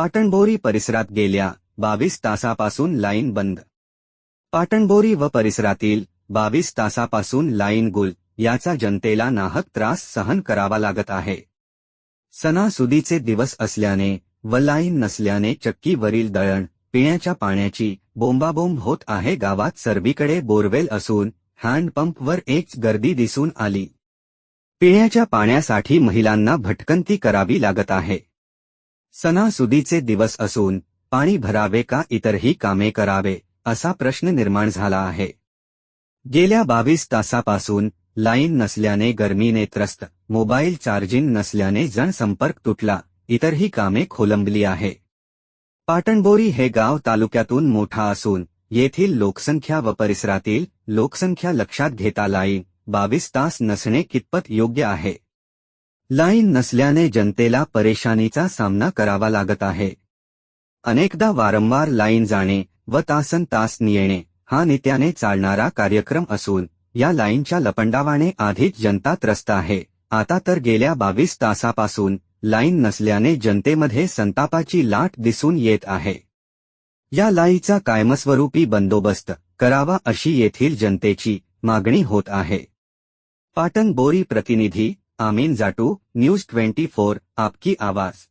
पाटणबोरी परिसरात गेल्या बावीस तासापासून लाईन बंद. पाटणबोरी व परिसरातील बावीस तासापासून लाईन गुल याचा जनतेला नाहक त्रास सहन करावा लागत आहे. सणासुदीचे दिवस असल्याने व लाईन नसल्याने चक्कीवरील दळण पिण्याच्या पाण्याची बोंबाबोंब होत आहे. गावात सर्वीकडे बोरवेल असून हँडपंपवर एक गर्दी दिसून आली. पिण्याच्या पाण्यासाठी महिलांना भटकंती करावी लागत आहे. सणासुदीचे दिवस असून पाणी भरावे का इतरही कामे करावे असा प्रश्न निर्माण झाला आहे. गेल्या बावीस तासापासून लाईन नसल्याने गर्मीने त्रस्त मोबाईल चार्जिंग नसल्याने जनसंपर्क तुटला इतरही कामे खोलंबली आहे. पाटणबोरी हे गाव तालुक्यातून मोठा असून येथील लोकसंख्या व परिसरातील लोकसंख्या लक्षात घेता लाईन बावीस तास नसणे कितपत योग्य आहे? लाईन नसल्याने जनतेला परेशानीचा सामना करावा लागत आहे. अनेकदा वारंवार लाईन जाणे व तासन तास येणे हा नित्याने चालणारा कार्यक्रम असून या लाईनच्या लपंडावाने आधीच जनता त्रस्त आहे. आता तर गेल्या बावीस तासापासून लाईन नसल्याने जनतेमध्ये संतापाची लाट दिसून येत आहे. या लाईचा कायमस्वरूपी बंदोबस्त करावा अशी येथील जनतेची मागणी होत आहे. पाटण बोरी प्रतिनिधी आमीन जाटू न्यूज ट्वेंटी फोर आपकी आवाज।